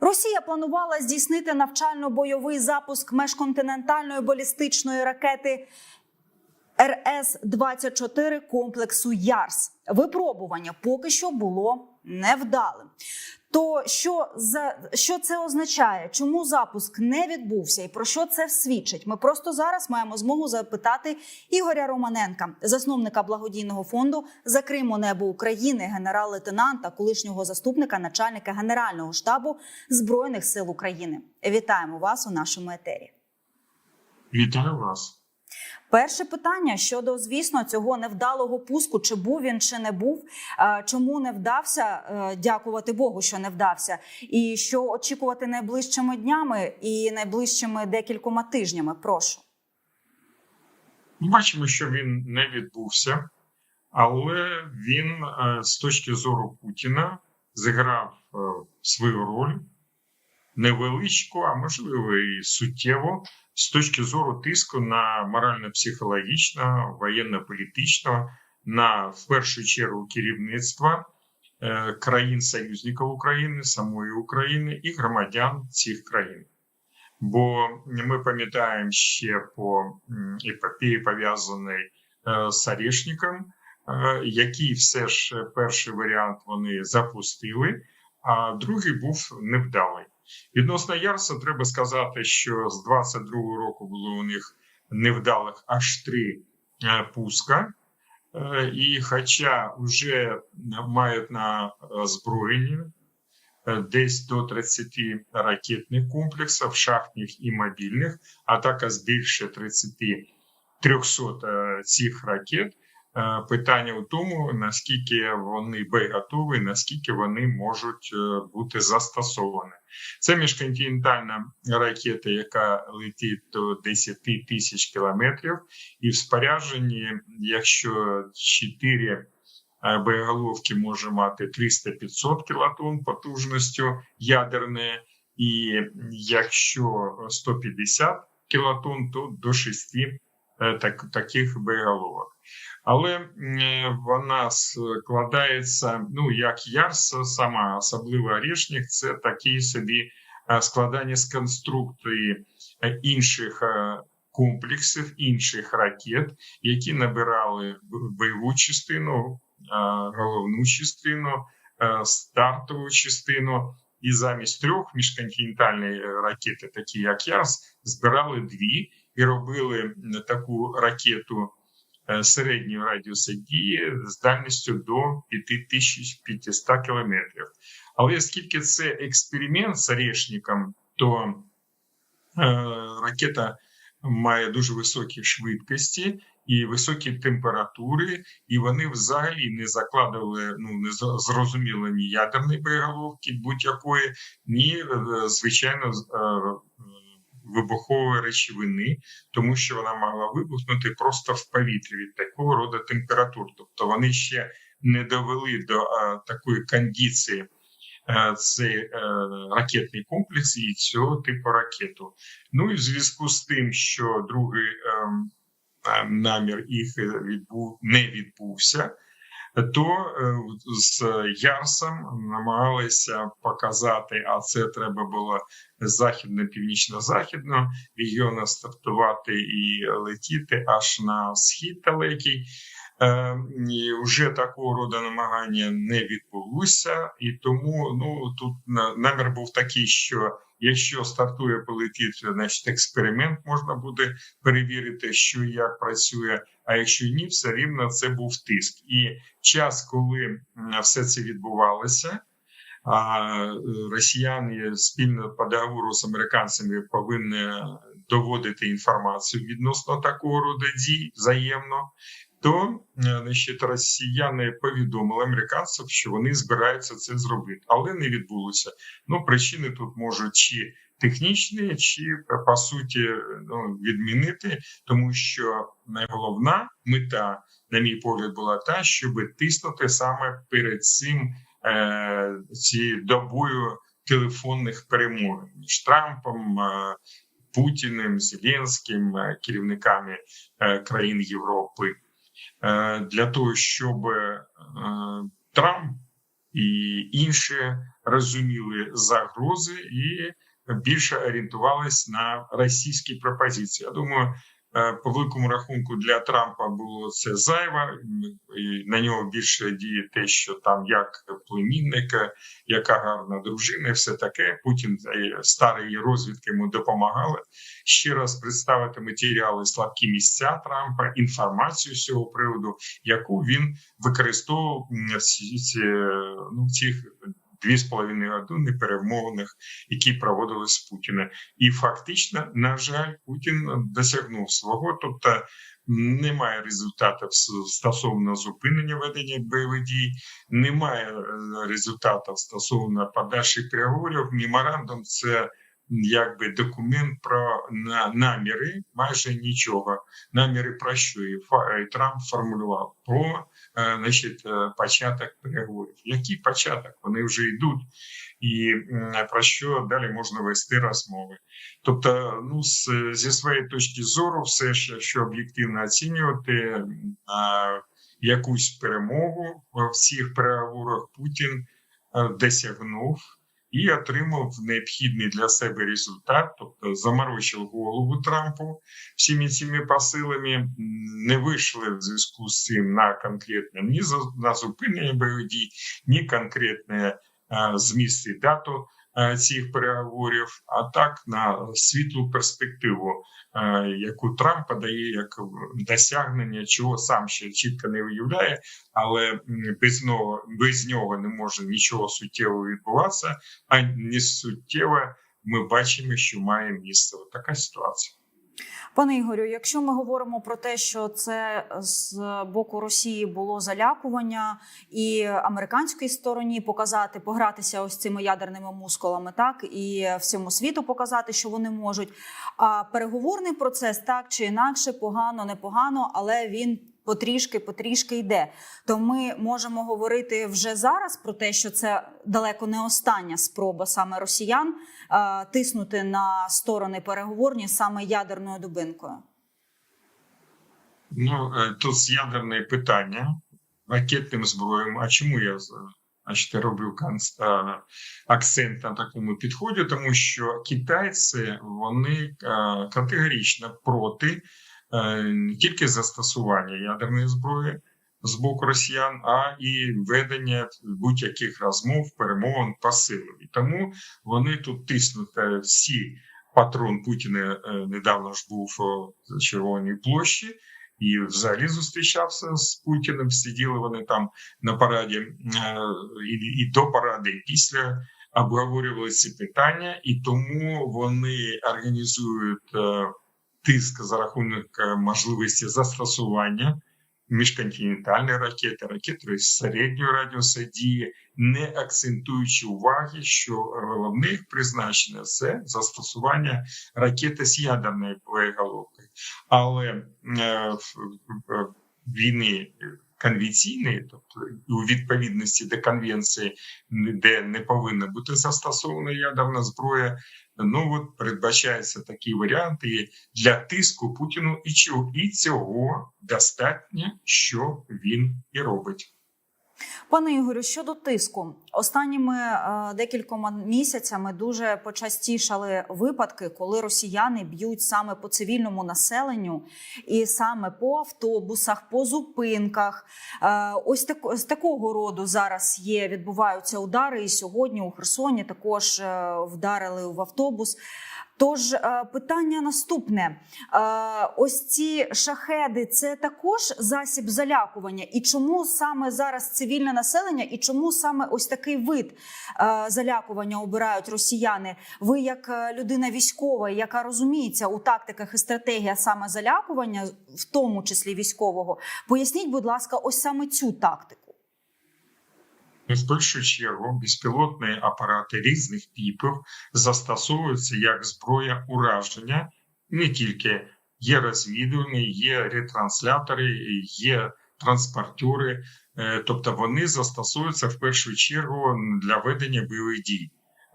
Росія планувала здійснити навчально-бойовий запуск межконтинентальної балістичної ракети РС-24 комплексу ЯРС. Випробування поки що було невдалим. То що за що це означає? Чому запуск не відбувся і про що це свідчить? Ми просто зараз маємо змогу запитати Ігоря Романенка, засновника благодійного фонду Закримо небо України, генерал-лейтенанта, колишнього заступника начальника генерального штабу збройних сил України. Вітаємо вас у нашому етері. Вітаю вас. Перше питання щодо, звісно, цього невдалого пуску, чи був він, чи не був, Е, чому не вдався? Е, Дякувати Богу, що не вдався, і що очікувати найближчими днями і найближчими декількома тижнями. Прошу. Бачимо, що він не відбувся, але він е, з точки зору Путіна зіграв свою роль невеличку, а можливо і суттєво з точки зору тиску на морально-психологічного, воєнно-політичного, на в першу чергу керівництва е, країн-союзників України, самої України і громадян цих країн. Бо ми пам'ятаємо ще по м, епопеї пов'язаної е, з Орешником, е, який все ж перший варіант вони запустили, а другий був невдалий. Відносно Ярса, треба сказати, що з 22-го року було у них невдалих аж три е, пуска. Е, І хоча вже мають на озброєнні е, десь до 30 ракетних комплексів, шахтних і мобільних, а також більше 30 300 е, цих ракет. Е, Питання у тому, наскільки вони боєготові, наскільки вони можуть е, бути застосовані. Це міжконтинентальна ракета, яка летить до 10 тисяч кілометрів, і в спорядженні, якщо 4 е, боєголовки може мати 300-500 кілотонн потужністю ядерної, і якщо 150 кілотонн, то до 6 е, так, таких боєголовок. Але вона складається, ну як Ярс, сама особливо Орешник, це такий собі е, складання з конструкції е, інших е, комплексів, інших ракет, які набирали бойову частину, головну частину, стартову частину. І замість трьох міжконтинентальної ракети, такі як Ярс, збирали дві і робили таку ракету е, середнього радіуса дії з дальністю до 5500 кілометрів. Але оскільки це експеримент з Орешником, то е, ракета має дуже високі швидкості і високі температури, і вони взагалі не закладували, ну не зрозуміло ні ядерної боєголовки будь-якої, ні е, звичайно е, вибухової речовини, тому що вона могла вибухнути просто в повітрі від такого роду температур. Тобто вони ще не довели до е, такої кондиції е, цей е, ракетний комплекс і цього типу ракету. Ну і в зв'язку з тим, що другий ем, е, намір їх відбув не відбувся. То е, з Ярсом намагалися показати, а це треба було з західно-північно-західного регіону стартувати і летіти аж на схід далекий. Е, і вже такого роду намагання не відбулося, і тому ну тут на- намір був такий, що якщо стартує полетить, значить експеримент можна буде перевірити, що як працює. А якщо ні, все рівно це був тиск. І час, коли все це відбувалося. Росіяни спільно по договору з американцями повинні доводити інформацію відносно такого роду дій взаємно. То е, значить, росіяни повідомили американців, що вони збираються це зробити, але не відбулося. Ну причини тут можуть чи технічні, чи по суті ну, відмінити, тому що найголовна мета, на мій погляд, була та, щоб тиснути саме перед цим е, цією добою телефонних перемовин між Трампом, е, Путіним, Зеленським, е, керівниками е, країн Європи, е, для того, щоб е, Трамп і інші розуміли загрози і більше орієнтувались на російські пропозиції. Я думаю, е, по великому рахунку для Трампа було це зайво. і На нього більше діє те, що там як племінника, яка гарна дружина, і все таке. Путін е, старої розвідки йому допомагали ще раз представити матеріали слабкі місця Трампа, інформацію з цього приводу, яку він використовував всі ну цих дві з половиною години перемовних, які проводили з Путіним. І фактично, на жаль, Путін досягнув свого, тобто. Немає результатів стосовно зупинення ведення бойових дій, немає е, результатів стосовно подальших переговорів. Меморандум це якби документ про на, наміри, майже нічого. Наміри про що і Трамп формулював про значить, е, початок переговорів. Який початок? Вони вже йдуть, і про що далі можна вести розмови. Тобто, ну зі своєї точки зору, все ще що об'єктивно оцінювати якусь перемогу в цих переговорах Путін е, досягнув і отримав необхідний для себе результат, тобто заморочив голову Трампу всіми цими посилами, не вийшли в зв'язку з цим на конкретне ні на зупинення бойових дій, ні конкретне зміст і дату цих переговорів, а так на світлу перспективу, е, яку Трамп подає як досягнення, чого сам ще чітко не виявляє, але без нього без нього не може нічого суттєвого відбуватися. А не суттєве ми бачимо, що має місце така ситуація. Пане Ігорю, якщо ми говоримо про те, що це з боку Росії було залякування і американській стороні показати, погратися ось цими ядерними мускулами, так і всьому світу показати, що вони можуть. А переговорний процес так чи інакше, погано, непогано, але він. Потрішки, потрішки йде. То ми можемо говорити вже зараз про те, що це далеко не остання спроба саме росіян е, тиснути на сторони переговорні саме ядерною дубинкою. Ну е, тут ядерне питання ракетним зброєм. А чому я значить, роблю е, акцент на такому підході? Тому що китайці вони категорично проти тільки застосування ядерної зброї з боку росіян, а і ведення будь-яких розмов, перемовин. І тому вони тут тиснуть е, всі. Патрон Путіна е, недавно ж був в Червоній площі і взагалі зустрічався з Путіним. Сиділи вони там на параді е, і, і до паради, і після обговорювали ці питання, і тому вони організують е, тиск за рахунок е, можливості застосування міжконтинентальної ракети, ракети середнього радіуса дії, не акцентуючи уваги, що головне їх призначення це застосування ракети з ядерною боєголовкою. Але е, війни конвенційної, тобто у відповідності до конвенції, де не повинна бути застосована ядерна зброя, ну от передбачаються такі варіанти для тиску Путіну, і цього достатньо, що він і робить. Пане Ігорю, щодо тиску, останніми е, декількома місяцями дуже почастішали випадки, коли росіяни б'ють саме по цивільному населенню, і саме по автобусах, по зупинках. Е, ось так, з такого роду зараз є відбуваються удари. І сьогодні у Херсоні також е, вдарили в автобус. Тож е, питання наступне: Е, ось ці шахеди це також засіб залякування. І чому саме зараз цивільне населення, і чому саме ось такий вид е, залякування обирають росіяни? Ви, як людина військова, яка розуміється у тактиках і стратегіях саме залякування, в тому числі військового, поясніть, будь ласка, ось саме цю тактику. Ну, В першу чергу безпілотні апарати різних типів застосовуються як зброя ураження, не тільки є розвідувальні, є ретранслятори, є транспортери, е, тобто вони застосовуються в першу чергу для ведення бойових дій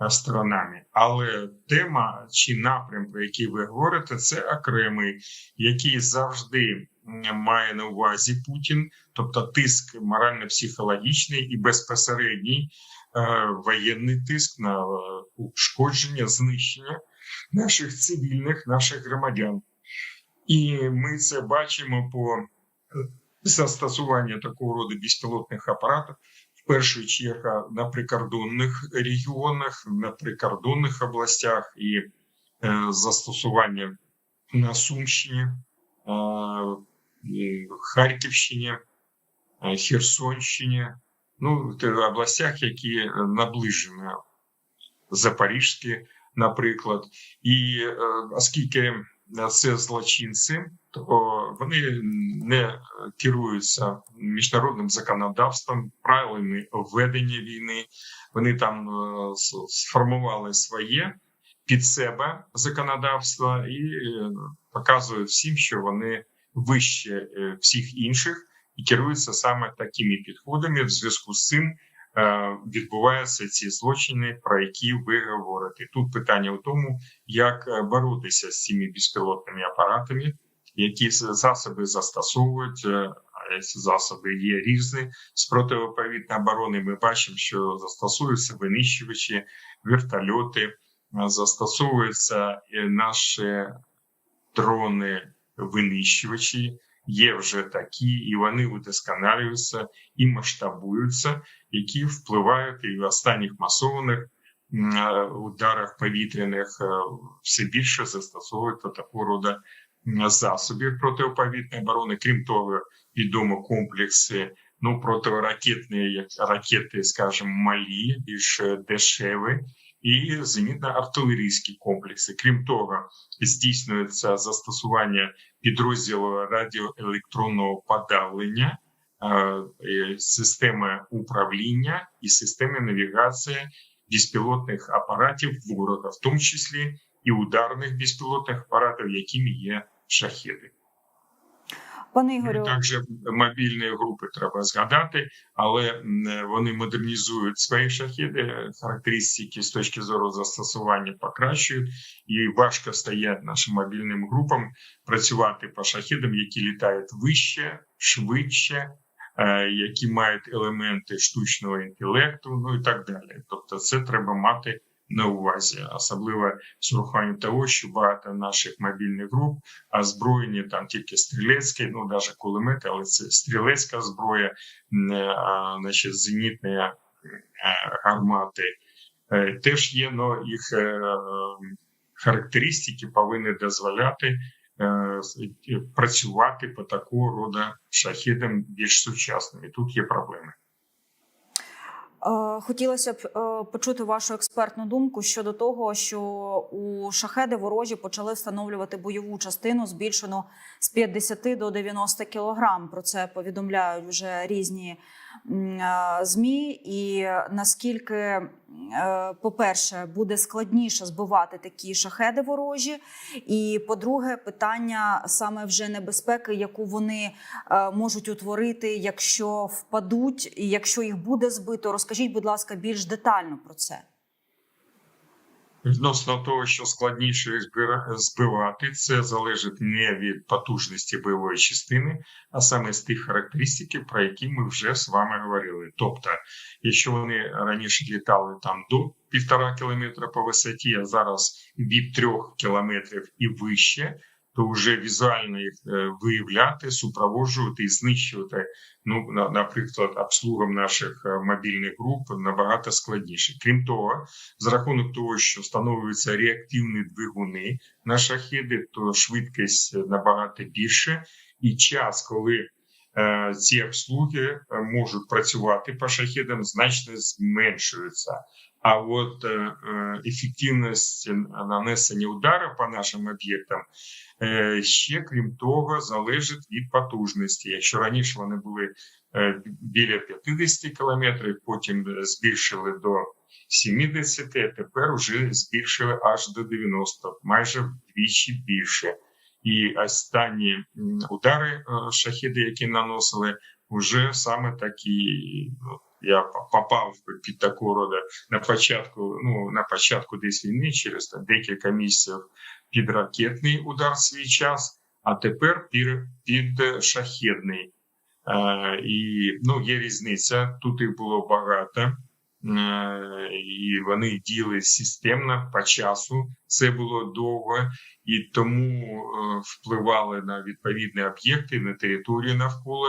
сторонами. Але тема чи напрям, про який ви говорите, це окремий, який завжди має на увазі Путін, тобто тиск морально-психологічний і безпосередній е, воєнний тиск на е, ушкодження, знищення наших цивільних, наших громадян. І ми це бачимо по е, застосуванню такого роду безпілотних апаратів. В першу чергу на прикордонних регіонах, на прикордонних областях і е, застосування на Сумщині, е, Харківщині, е, Херсонщині, ну, в областях, які наближені, Запорізькі, наприклад. І е, оскільки це злочинці, то вони не керуються міжнародним законодавством, правилами ведення війни. Вони там е, сформували своє під себе законодавство і е, показують всім, що вони вище е, всіх інших і керуються саме такими підходами. В зв'язку з цим е, відбуваються ці злочини, про які ви говорите. Тут питання в тому, як е, боротися з цими безпілотними апаратами, які засоби застосовують. засоби є різні з протиповітряної оборони. Ми бачимо, що застосуються винищувачі, вертольоти, застосовуються наші дрони винищувачі. Є вже такі, і вони удосконалюються і масштабуються, які впливають і в останніх масованих е, ударах повітряних е, все більше застосовують такого роду засобів протиповітряної оборони. Крім того, відомо комплекси ну протиракетні ракети, скажімо, малі, більш е, дешеві. І зенітно-артилерійські комплекси. Крім того, здійснюється застосування підрозділу радіоелектронного подавлення, е, системи управління і системи навігації безпілотних апаратів ворога, в тому числі і ударних безпілотних апаратів, якими є шахеди. Пане Ігорю, також мобільні групи треба згадати, але вони модернізують свої шахіди, характеристики з точки зору застосування покращують, і важко стає нашим мобільним групам працювати по шахідам, які літають вище, швидше, е, які мають елементи штучного інтелекту, ну і так далі. Тобто, це треба мати на увазі, особливо з урахуванням того, що багато наших мобільних груп озброєні там тільки стрілецькі, ну навіть кулемети, але це стрілецька зброя, м, а, значить, зенітні е, гармати е, теж є, але їх е, характеристики повинні дозволяти е, працювати по такого роду шахідам більш сучасними. Тут є проблеми. Е, Хотілося б е, почути вашу експертну думку щодо того, що у шахеди ворожі почали встановлювати бойову частину, збільшену з 50 до 90 кілограм. Про це повідомляють вже різні змі. І наскільки, е, по-перше, буде складніше збивати такі шахеди ворожі, і по-друге, питання саме вже небезпеки, яку вони е, можуть утворити, якщо впадуть, і якщо їх буде збито. Розкажіть, будь ласка, більш детально про це. Відносно того, що складніше збивати, це залежить не від потужності бойової частини, а саме з тих характеристиків, про які ми вже з вами говорили. Тобто, якщо вони раніше літали там до півтора кілометра по висоті, а зараз від трьох кілометрів і вище, то вже візуально їх е, виявляти, супроводжувати і знищувати. Ну, на- наприклад, обслугам наших е, мобільних груп набагато складніше. Крім того, за рахунок того, що встановлюються реактивні двигуни на шахіди, то швидкість набагато більше, і час, коли е, ці обслуги можуть працювати по шахідам, значно зменшується. А от е, е, ефективність нанесення удару по нашим об'єктам е, ще крім того залежить від потужності. Якщо раніше вони були біля 50 кілометрів, потім збільшили до 70, а тепер вже збільшили аж до 90, майже вдвічі більше. І останні удари шахіди, які наносили, вже саме такі. Я попав під таку роду на початку. Ну на початку десь війни, через там, декілька місяців під ракетний удар свій час. а тепер під, під шахедний. Е, і ну, є різниця. Тут їх було багато, е, і вони діяли системно по часу. Це було довго, і тому е, впливали на відповідні об'єкти на територію навколо.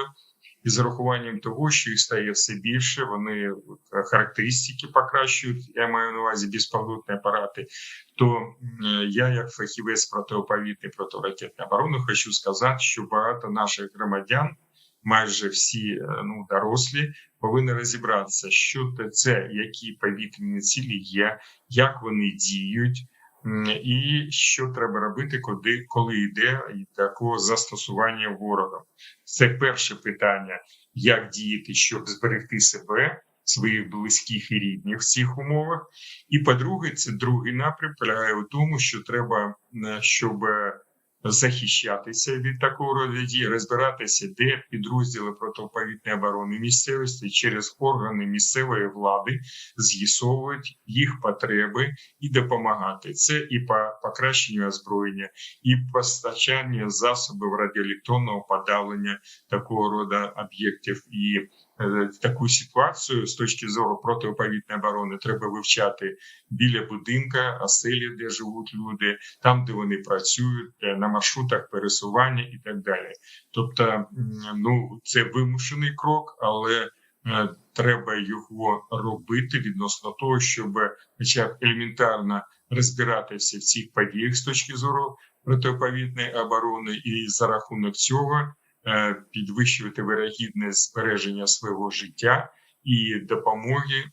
І з урахуванням того, що їх стає все більше, вони е, характеристики покращують. Я маю на увазі безпілотні апарати. То я, як фахівець протиповітряної протиракетної оборони, хочу сказати, що багато наших громадян, майже всі е, ну дорослі, повинні розібратися, що це, які повітряні цілі є, як вони діють. І що треба робити, коли, коли йде такого застосування ворогом. Це перше питання: як діяти, щоб зберегти себе, своїх близьких і рідних в цих умовах. І по-друге, це другий напрям полягає у тому, що треба, е, щоб захищатися від такого роду дій, розбиратися, де підрозділи протиповітряної оборони місцевості через органи місцевої влади з'ясовують їх потреби і допомагати. Це і по покращенню озброєння, і постачання засобів радіоелектронного подавлення такого роду об'єктів. І таку ситуацію з точки зору протиповітряної оборони треба вивчати біля будинка, оселі, де живуть люди, там, де вони працюють, е, на маршрутах пересування і так далі. Тобто, ну це вимушений крок, але е, треба його робити відносно того, щоб хоча б елементарно розбиратися в цих подіях з точки зору протиповітряної оборони, і за рахунок цього е, підвищувати вирогідне збереження свого життя і допомоги е,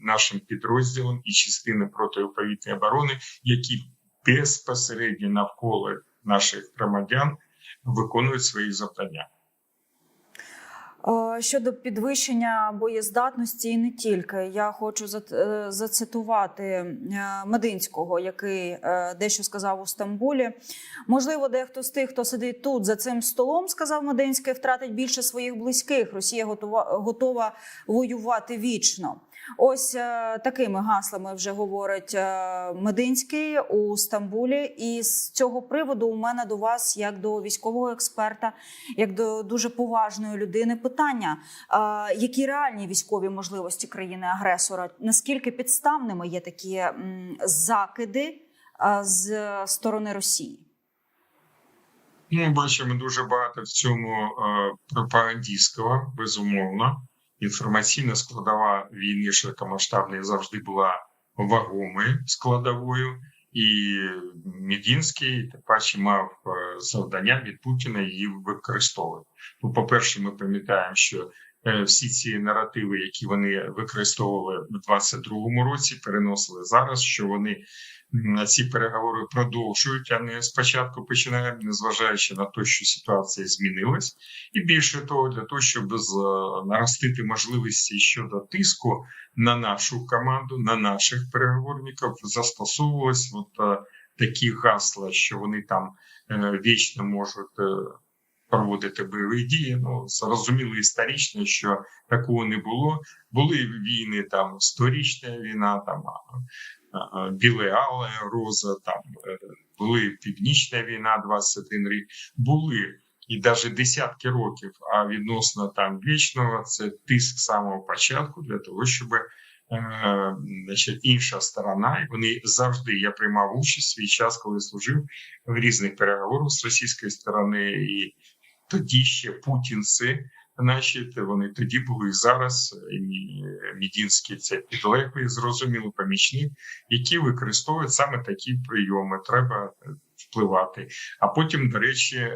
нашим підрозділам і частини протиповітряної оборони, які безпосередньо навколо наших громадян виконують свої завдання. Е, Щодо підвищення боєздатності, і не тільки я хочу е, зацитувати е, Мединського, який дещо сказав у Стамбулі. Можливо, дехто з тих, хто сидить тут за цим столом, сказав Мединський, втратить більше своїх близьких. Росія готова готова воювати вічно. Ось е, такими гаслами вже говорить е, Мединський у Стамбулі. І з цього приводу у мене до вас, як до військового експерта, як до дуже поважної людини, питання: е, які реальні військові можливості країни-агресора? Наскільки підставними є такі закиди з сторони Росії? Ну, Ми бачимо дуже багато в цьому пропагандистського, безумовно. Інформаційна складова війни широкомасштабної завжди була вагомою складовою, і Мідінський тим паче мав е, завдання від Путіна її використовувати. Ну, по-перше, ми пам'ятаємо, що всі ці наративи, які вони використовували в 22-му році, переносили зараз, що вони ці переговори продовжують, а не спочатку починаємо, незважаючи на те, що ситуація змінилась, і більше того, для того, щоб з, наростити можливості щодо тиску на нашу команду, на наших переговорників, застосовувалось от е, такі гасла, що вони там е, вічно можуть. Проводити бойові дії, ну зрозуміло історично, що такого не було. Були війни там сторічна війна, там Біле Але Роза, там е, були Північна війна, 21 рік. Були і навіть десятки років. А відносно там вічного це тиск самого початку для того, щоб е, значить, інша сторона, і вони завжди я приймав участь свій час, коли служив в різних переговорах з російської сторони, і тоді ще путінці. То вони тоді були і зараз. І Мі- Мідінський це підлеглий, зрозуміло, помічник, які використовують саме такі прийоми. Треба е, впливати. А потім, до речі,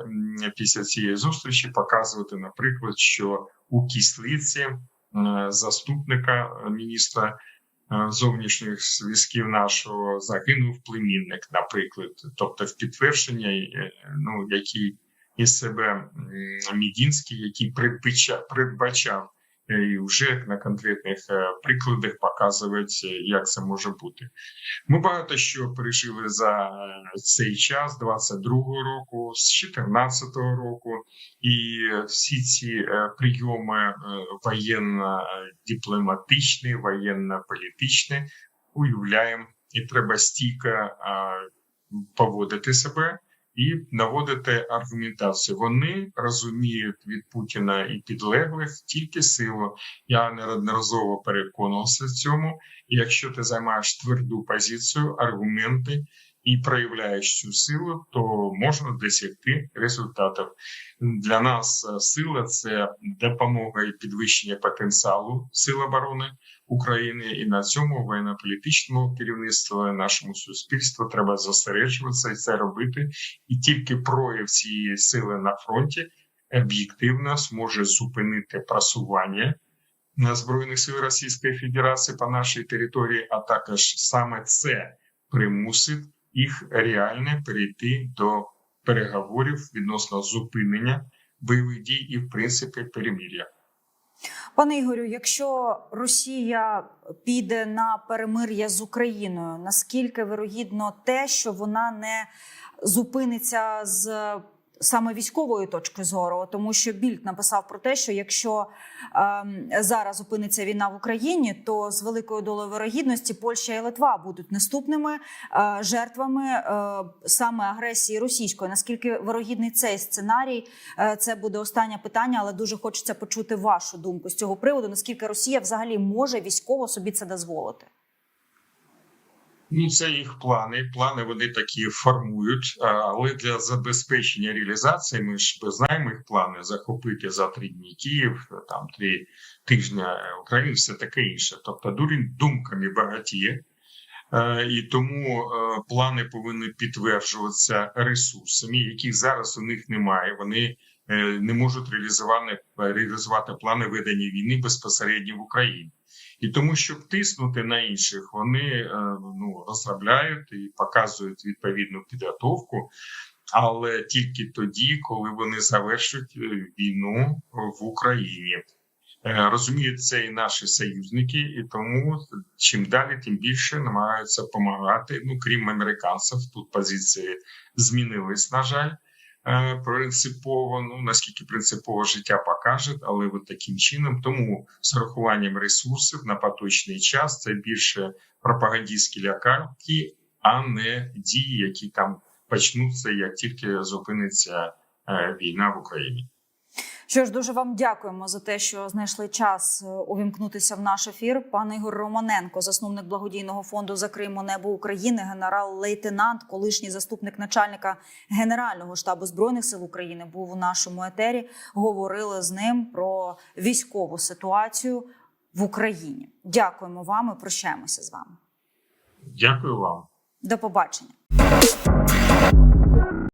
після цієї зустрічі показувати, наприклад, що у кислиці е, заступника е, міністра е, зовнішніх зв'язків нашого загинув племінник, наприклад, тобто в підтвердження, е, ну який із себе Мідінський, який передбачав, е, і вже на конкретних е, прикладах показують, е, як це може бути. Ми багато що пережили за цей час, 22-го року, з 14-го року, і всі ці прийоми воєнно-дипломатичні, воєнно-політичні уявляємо, і треба стійко поводити себе і наводити аргументацію. Вони розуміють від Путіна і підлеглих тільки силу. Я неодноразово переконався в цьому. І якщо ти займаєш тверду позицію, аргументи і проявляєш цю силу, то можна досягти результатів. Для нас е, сила це допомога і підвищення потенціалу сил оборони України, і на цьому воєнно-політичному керівництву нашому суспільству треба зосереджуватися і це робити. І тільки прояв цієї сили на фронті об'єктивно зможе зупинити просування на збройних сил Російської Федерації по нашій території, а також саме це примусить їх реально перейти до переговорів відносно зупинення бойових дій і, в принципі, перемір'я. Пане Ігорю, якщо Росія піде на перемир'я з Україною, наскільки вирогідно те, що вона не зупиниться з саме військової точки зору, тому що Більд написав про те, що якщо ем, зараз зупиниться війна в Україні, то з великою долею вирогідності Польща і Литва будуть наступними е, жертвами е, саме агресії російської. Наскільки вирогідний цей сценарій? Е, Це буде останнє питання, але дуже хочеться почути вашу думку з цього приводу. Наскільки Росія взагалі може військово собі це дозволити? Ну, це їх плани. Плани вони такі формують, але для забезпечення реалізації ми ж знаємо їх плани захопити за три дні Київ, там три тижні Україну, все таке інше. Тобто дурень думками багатіє. І тому плани повинні підтверджуватися ресурсами, яких зараз у них немає. Вони е, не можуть реалізувати, реалізувати плани ведення війни безпосередньо в Україні. І тому, щоб тиснути на інших, вони е, ну, розробляють і показують відповідну підготовку, але тільки тоді, коли вони завершать е, війну в Україні. Е, Розуміють це і наші союзники, і тому чим далі, тим більше намагаються допомагати. Ну крім американців, тут позиції змінились, на жаль, принципово. Ну наскільки принципово життя покаже, але от таким чином, тому з урахуванням ресурсів на поточний час це більше пропагандистські лякарки, а не дії, які там почнуться, як тільки зупиниться е, війна в Україні. Що ж, дуже вам дякуємо за те, що знайшли час е, увімкнутися в наш ефір. Пан Ігор Романенко, засновник благодійного фонду Закриємо небо України, генерал-лейтенант, колишній заступник начальника Генерального штабу збройних сил України, був у нашому етері. Говорили з ним про військову ситуацію в Україні. Дякуємо вам і прощаємося з вами. Дякую вам. До побачення.